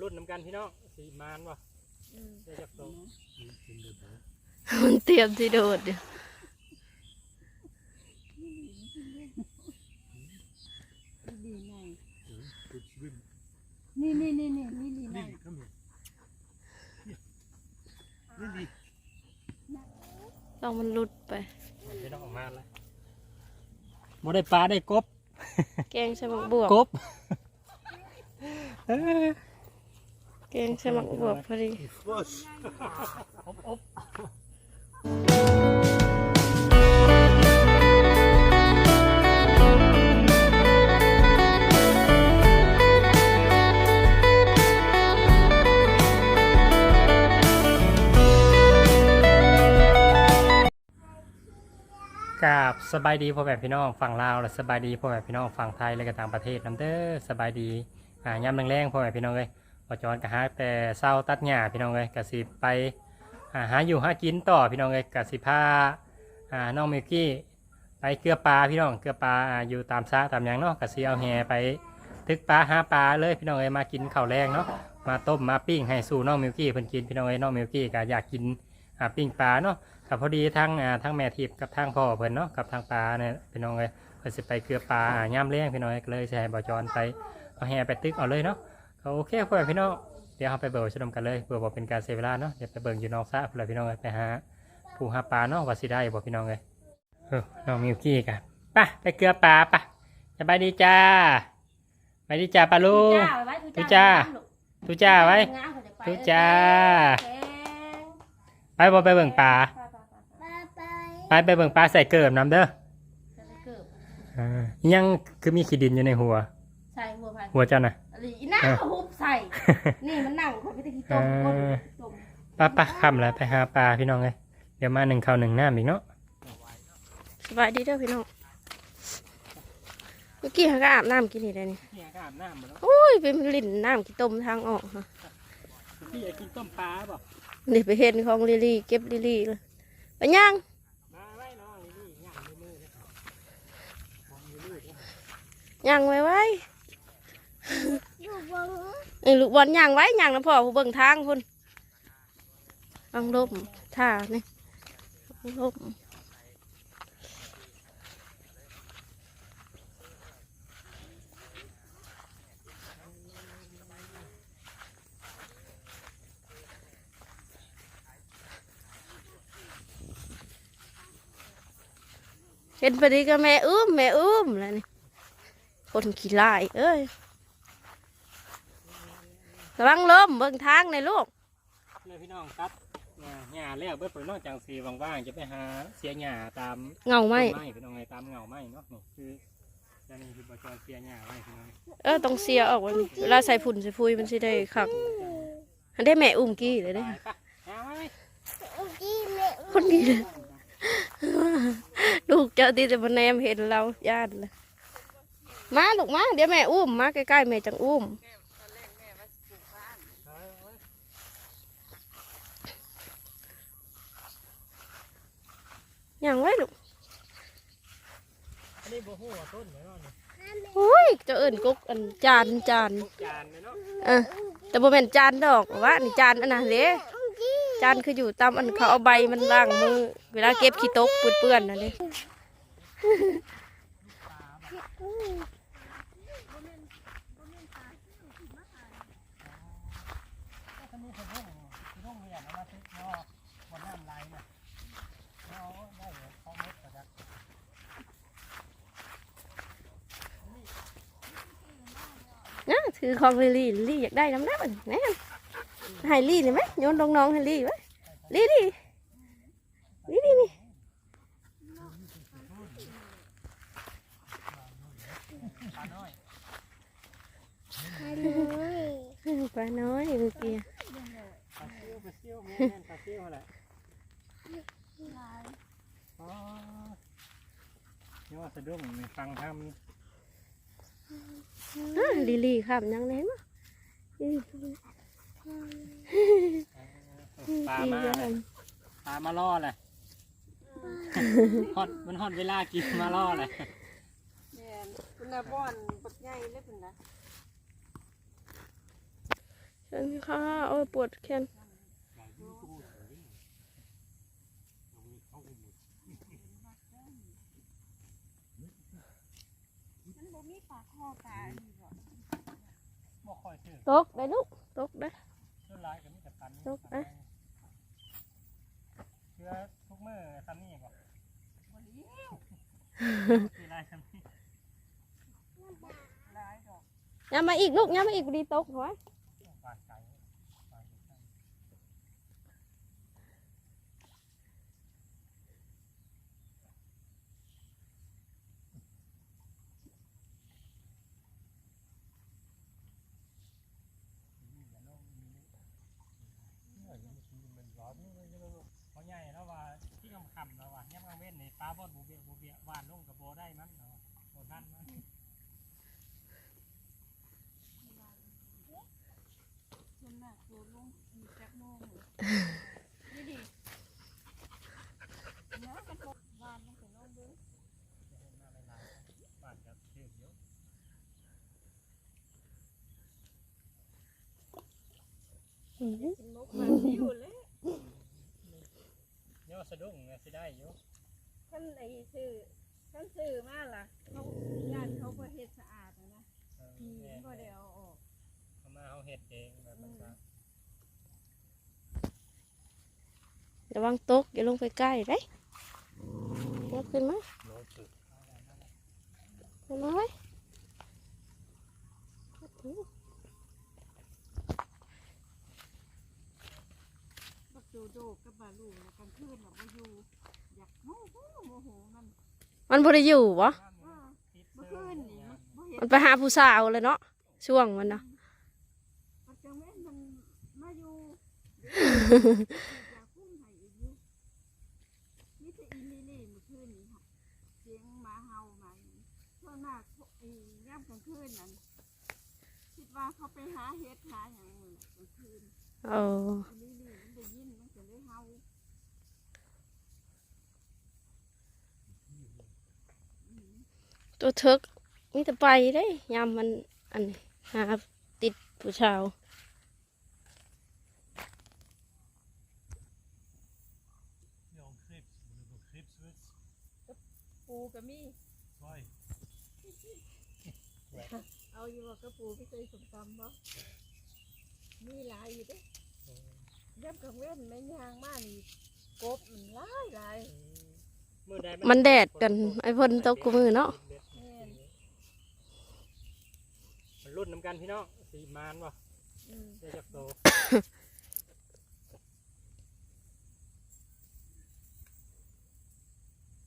รุ่นน้ำกันพี่น้องสีมานวะได้จากโตมันเตรียมที่โดดอยู่ดีไงนี่นี่นี่นี่นี่ดีไงต้องมันหลุดไปพี่น้องออกมาแล้วบ่ได้ปลาได้กบ แกงใส่หมักบวบกบ เออแกงใส่หมักบวบพอดีอบอบกับสบายดีพ่อแม่พี่น้องฝั่งลาวและสบายดีพ่อแม่พี่น้องฝั่งไทยและก็ต่างประเทศนํเด้อสบายดีอ่ายามแรงๆพ่อแม่พี่น้องเอ้ย พอจอนก็หาแต่เศร้าตัดหญ้าพี่น้องเอ้ยก็สิไปอ่าหาอยู่หากินต่อพี่น้องเอ้ยก็สิพาอ่าน้องมิวกี้ไปเกลือปลาพี่น้องเกลือปลาอ่าอยู่ตามซะตามหยังเนาะก็สิเอาแหไปตึกปลาหาปลาเลยพี่น้องเอ้ยมากินข้าวแรงเนาะมาต้มมาปิ้งให้สู่น้องมิวกี้เพิ่นกินพี่น้องเอ้ยน้องมิวกี้ก็อยากกินอ่าปิ้งปลาเนาะกับพอดีทั้งอ่าทั้งแม่ทิพย์กับทั้งพ่อเพิ่นเนาะกับทางปลาเนี่ยพี่น้องเลยเพิ่นสิไปเกลือปลาอ่าย่ามเลี้ยงพี่น้องเอ้ยเลยสิให้บ่จรไปเอาแหไปตึกเอาเลยเนาะ โอเคพ่อแม่พี่น้องเดี๋ยวเราไปเบิ่งชมกันเลยเพื่อบ่เป็นการเสียเวลาเนาะเดี๋ยวไปเบิ่งอยู่นอกสระพุ่นเลยพี่น้องเอ้ยไปหาผู้หาปลาเนาะว่าสิได้บ่พี่น้องเอ้ยเออน้องมิวกี้กันไปไปเกลือปลาปะสบายดีจ้าสบายดีจ้าปลาลุงทุจ้าทุจ้าไว้ทุจ้า ไปบ่ไปเบิ่งปลาไปไปเบิ่งปลาใส่เกิบน้ำเด้ออ่ายังคือมีขี้ดินอยู่ในหัวใส่หัวพันหัวเจ้าน่ะ อะไรอีน่าก็หุบใส่ นี่มันนั่งคนไม่ได้ขี้ต้มคนต้มป้าป้าคำแล้วไปหาปลาพี่น้องเลยเดี๋ยวมาหนึ่งข้าวหนึ่งน้ำอีกเนาะสบายดีเด้อพี่น้อง เมื่อกี้เขาก็อาบน้ำกินนี่ได้นี่เนี่ยก็อาบน้ำมาแล้วโอ้ยเป็นลิ่นน้ำกี่ต้มทางออกค่ะพี่อยากกินต้มปลาบ่นี่ไปเห็นของลิลี่เก็บลิลี่เลยไปย่างมาไว้น้องนี่นี่ย่างในมือเลยของอยู่นี่เด้อย่างไว้ไว้ เออลูกบอลย่างไว้ย่างแล้วพ่อผู้เบิ่งทางพุ่นอังลมท่านี่ลมเห็นพอดีก็แม่อื้มแม่อื้มแล้วนี่คนขี้ลายเอ้ย ระวังล้มเบิ่งทางในลูกเลยพี่น้องครับเนี่ยหญ้าแล้วเบิดผลนอกจากสีว่างๆจะไปหาเสียหญ้าตามเงาไหมต้นพี่น้องไงตามเงาไม้เนาะนี่คือด้านนี้คือบจรเสียหญ้าไว้พี่น้องเออต้องเสียออกไว้นี่เวลาใส่ฝุ่นใส่ฟุยมันสิได้ขักอันได้แม่อุ้มกี้เลยไปได้ปะหาไว้คนนี้เลยลูกเจ้าที่จะมาแนมเห็นเราญาติเลยมาลูกมาเดี๋ยวแม่อุ้มมาใกล้ๆแม่จังอุ้ม อย่างไว้ลูกอันนี้บ่ฮู้ว่าต้นไหนเนาะนี่โอ้ยเจะเอิญกุกอันจานจานทุกจานเลยเนาะเออแต่บ่แม่นจานดอกว่านี่จานอันน่ะเด้จานคืออยู่ตามอันเขาเอาใบมันล้างมือเวลาเก็บขี้ตกเปื้อนๆน่ะเด้ อันนี้คือห้องคือห้องเรียนเอามาติดเนาะบนน้ำไหลน่ะเอาได้เหรอเขาเม็ดกระดัก นะ ถือของลิลี่ลี่อยากได้น้ำหน้ามันแน่ให้ลี่นี่ไหมโยนลงน้องให้ลี่ไว้ลี่ดิลี่ดินี่ปลาน้อยเมื่อกี้ปลาซิวปลาซิวแม่ปลาซิวและอ๋อนี่ว่าสะดุ้งมีฟังทอะ ลิลี่ครับยังเห็นมั้ยลิลี่ำปลามาเลยปลามาล่อเลยฮอดมันฮอดเวลากินมาล่อเลยแม่นคุณน่ะบ่อนปักใหญ่เลยคุณน่ะเชิญค่ะโอ้ยปวดแขนมันบ่มีปากคอปลาอีก บ่บ่ค่อยซื้อตกได้ลูกตกได้ส่วนหลายก็มีแต่ปันตกเอ๊ะเชื่อทุกมื้อทำนี่บ่บ่เลี้ยวคือหลายทำนี่หลายดอกย้ำมาอีกลูกย้ำมาอีกดีตกหัว บานไก่บานไก่เขาใหญ่แล้วว่าที่คำ คำแล้วว่าเนี่ยมันเว้นในปลาบอดบูเบียบูเบียหวานลงกับโบได้มันเนาะโบทันมันส่วนมากตัวลงมีจักโมงเลยนี่ดิเนื้อมันบ่หวานมันก็ลงเบิ่งจะเห็นมาหลายๆบาทกับเทียบเยอะอืมกินนกมาซิวเลย เนี่ยสะดุ้งเนี่ยสิได้อยู่ท่านไอ้ซื้อท่านซื้อมาล่ะเขาญาติเขาบ่เฮ็ดสะอาดนะนะเออผีแม่บ่ได้เอาออก เขามาเขาเห็ดเองแบบมันก็ระวังตกอย่าลงไปใกล้ได้ยกขึ้นมาโน้ตสุดขึ้นมาไว้ บักโดโดกับบาลูนะกลางคืนน่ะบ่อยู่อยากโมโหโมโหมันมันบ่ได้อยู่บ่ว่าเมื่อคืนนี่มันบ่เห็นมันไปหาผู้สาวเลยเนาะช่วงมันเนาะมันจังแม่นมันมาอยู่เดี๋ยวอยากพุ่งให้อีกอยู่นี่แต่อีนี่นี่เมื่อคืนนี่ค่ะเสียงหมาเห่ามาอยู่ช่วงหน้าไอ้ย่ำกลางคืนนั่นคิดว่าเขาไปหาเห็ดหาอย่างมือกลางคืนโอ้อีนี่นี่มันได้ยินมันก็เลยเห่าตัวเทิกมีแต่ไปได้ยามมันอันนี้หาติดผู้สาวยองคลิปหรือคลิปสวิตปูก็มีซอยเอาอยู่ว่ากระปูที่เคยสมตำบ่มีหลายอยู่ เด้ย่ำกลางเว้นแม่นยางมากนี่กบมันหลายหลายมือใดมันแดดกันไอ้เพ่นตกกูมือเนาะแม่นมันรุ่นน้ำกันพี่น้องสีมานวะอืมเดี๋ยวจะโต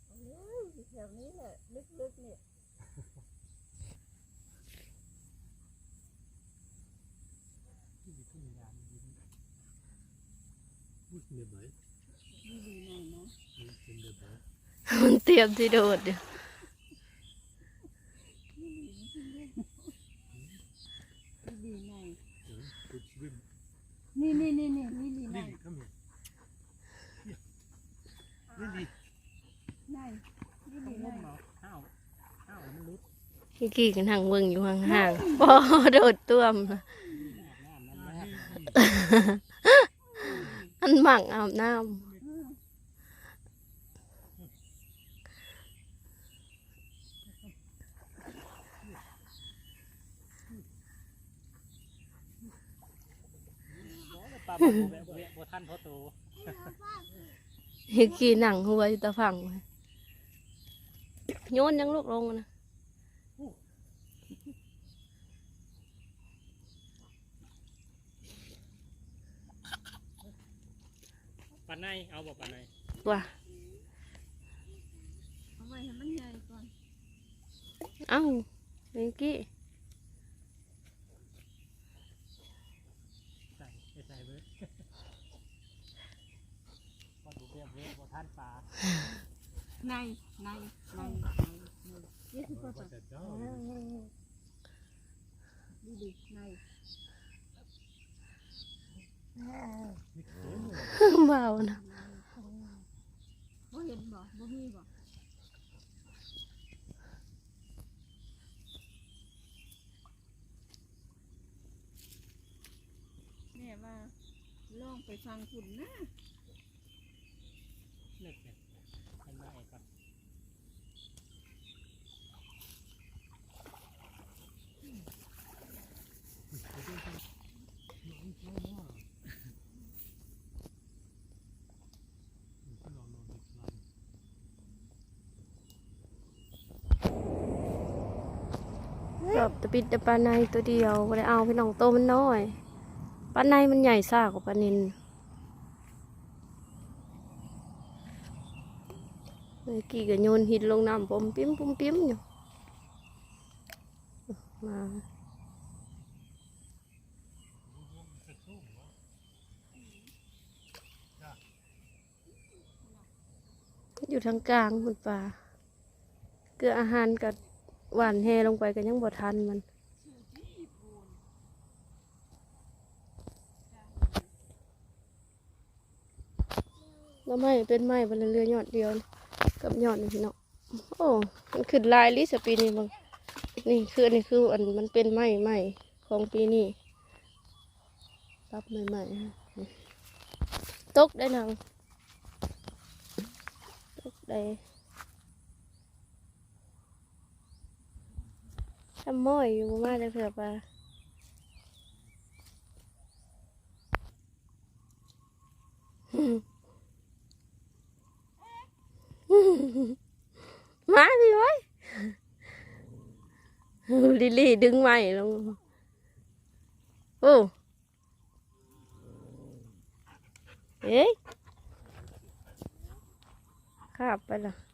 เอ้ยแถวนี้แหละลึกๆเนี่ย พูดเนื้อไห มันเตรียมที่โดดอยู่นี่นี่นี่นี่นี่นี่ดีหน่ลิอยลี่ก็มีลิลี่หน่อยนี่ดีหมุน่อมยเนาะอ้าวอ้าวมันรุดกี่กี่กันทางเบิ่งอยู่ห่างๆพอโดดต้วมัน อันหมั่งอาบน้อืมปลาบอลแบบเวะบัท่านเพราะโตำกี่กี่หนังหัวอยู่ตะฝั่งโยนยังลูกลงนะ ปลาในเอาบอกปลาในว่าเอาไว้ให้มันใหญ่ก่อนเอ้าเมื่อกี้ใส่ไปใส่เบิร์ดพอดูเรียบเรียบบัท่านปลาในในในในนี่คือตัวดีดีใน เบานะบ่เห็นบ่บ่มีบ่ว่าลองไปฟังคุณนะเลิกเลยเป็นมาเอ กก่อนรอบตะปิดต่ปลาในตัวเดียวบ่ได้เอาพี่น้องโตมันน้อยปลาในมันใหญ่ซ่ากว่าปลานินเมื่อกี้ก็โยนหินลงน้ำปมปิ้มปมปิ้มอยู่มาอยู่ทางกลางคุณป่าเกลืออาหารกับ หวานแฮลงไปก็ยังบ่ทันมันแล้วไม่เป็นไม้บนเรือยอดเดียวกับยอดนี่พี่น้องโอ้มันขึ้นลายลิสปีนี้บางนี่คืออันนี้คืออันมันเป็นไม้ใหม่ของปีนี้รับใหม่ๆฮะนี่ตกได้นังตกได้ำม้อยอยู่บ่มาจะเถื่อปลามาพี่ไว้ยลิลี่ดึงไม้ลงโอ้เอ๊ะข้าไปละ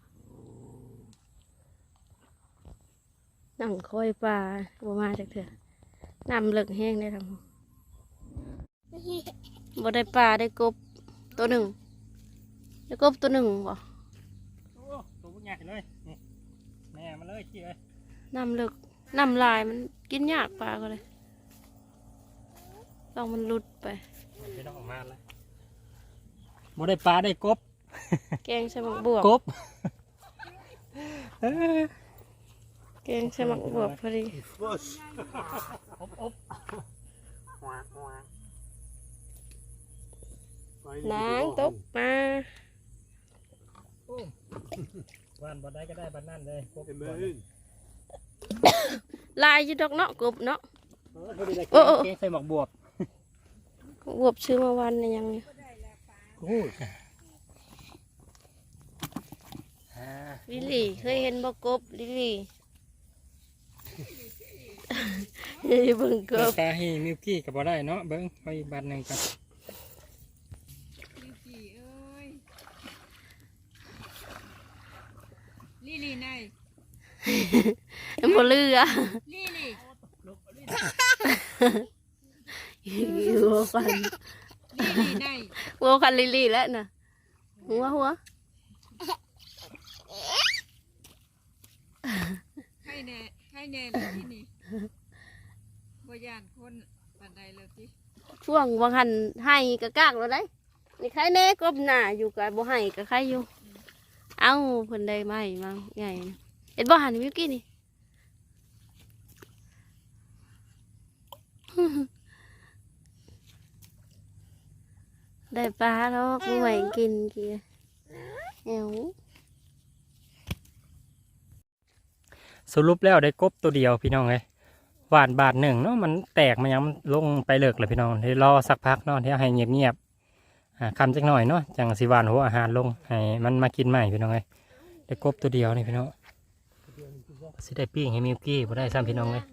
นั่งคอยปลาบ่มาจากเถอะน้ำเลิกแห้งได้ทั้งหมดบ่ได้ปลาได้กบตัวหนึ่งได้กบตัวหนึ่งบ่โอ้ตัวใหญ่เลยนี่แม่มาเลยขี้เอ้ยน้ำเลิกน้ำลายมันกินยากปลาก็เลยต้องมันหลุดไปไม่ต้องออกมาแล้วบ่ได้ปลาได้กบ แกงใส่หมักบวบกบเอ้ย แกงใส่หมักบวบพอดีอบอบนางตกมาวันบ่ได้ก็ได้บันนั่นเลยกบ Cái ก่อน mến ลายอยี่ดอกเนาะกบเนาะเออพอดีเลยโอ้โอ้เกงใส่หมอกบวบบวบซื้อมาวันนี่ยังเนี่ยโอ้ยอ่าลิลลี่เคยเห็นบ่กบลิลลี่ เฮ้ยเบิ่งกบตาให้มิวกี้กับบ่ได้เนาะเบิ้งไปบันหนึ่งกันลิลี่เอ้ยลิลี่ไหนบ่เลือลิลี่อยู่หัวฟันลิลี่ไหนหัวฟันลิลลี่แล้วน่ะหัวหัวใครแน่ใครแน่เลยที่นี่ บ่ยานคนปานใดเลยที่ช่วงวังหันให้กะกากแล้วได้นี่ใครแน่กบหน้าอยู่กับบ่ให้กับใครอยู่ เอ้าเพิ่นได้ไม้มาใหญ่นะเห็นบ่หันมิวกี้นี่ ได้ปลาแล้วกูไหวกินกี่เอวสรุปแล้วได้กบตัวเดียวพี่น้องเลย หวานบาทหนึ่งเนาะมันแตกมันยังมันลงไปเลิกเลยพี่น้องเดี๋ยวรอสักพักเนาะเดี๋ยวให้เงียบเงียบๆอ่าคำจักหน่อยเนาะจังสิหวานหัวอาหารลงให้มันมากินใหม่พี่น้องเลยได้กบตัวเดียวนี่พี่น้องสิได้ปิ้งให้มิวกี้บ่ได้ซ้ำพี่น้องเลย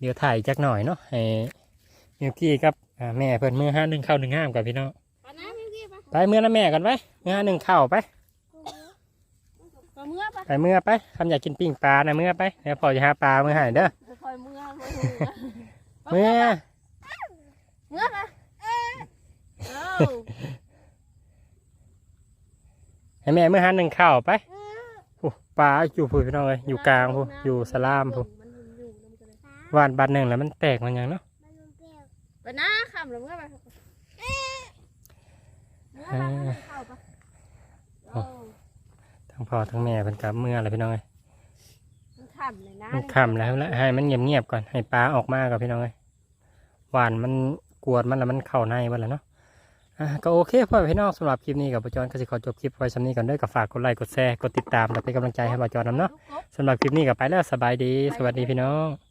เดี๋ยวถ่ายจักหน่อยเนาะให้มิวกี้กับอ่าแม่เพิ่นมือห้าหนึ่งเข้าวหนึ่งห้ามกับพี่น้องปลาน้ำมิวกี้ปะไปเมื่อน้าแม่กันไปเมื่อห้าหนึ่งเข้าวไปปลาเมื่อปะ ไปเมื่อไปคำอยากกินปิ้งปลานะเมื่อไปเดี๋ยวพอจะหาปลาเมื่อใหายเด้อคอยเมื่อเมื่อเมื่อเมื่อปะเอ้าให้แม่เมื่อหันหนึ่งข้าวไปผู้ปลาอยู่ผู้พี่น้องเลยอยู่กลางผู้อยู่สลามผู้วานบาทหนึ่งแล้วมันแตกมันยังเนาะไปนะคำหรือเมื่อปะเออ ทั้งพ่อทั้งแม่เป็นกับเมื่ออะไรพี่น้องเลยมันขำเลยนะมันคำแล้วแล้วให้มันเงียบๆก่อนให้ปลาออกมากับพี่น้องเลยหวานมันกวดมันแล้วมันเข้าในเบิดแล้วเนาะอะก็โอเคพ่อแม่พี่น้องสำหรับคลิปนี้กับปจอนก็สิขอจบคลิปไว้สำนี้ก่อนเด้อก็ฝากกดไลค์กดแชร์กดติดตามและเป็นกำลังใจให้ปจอนนำเนาะลูกกบสำหรับคลิปนี้ก็ไปแล้วสบายดี สวัสดีพี่น้อง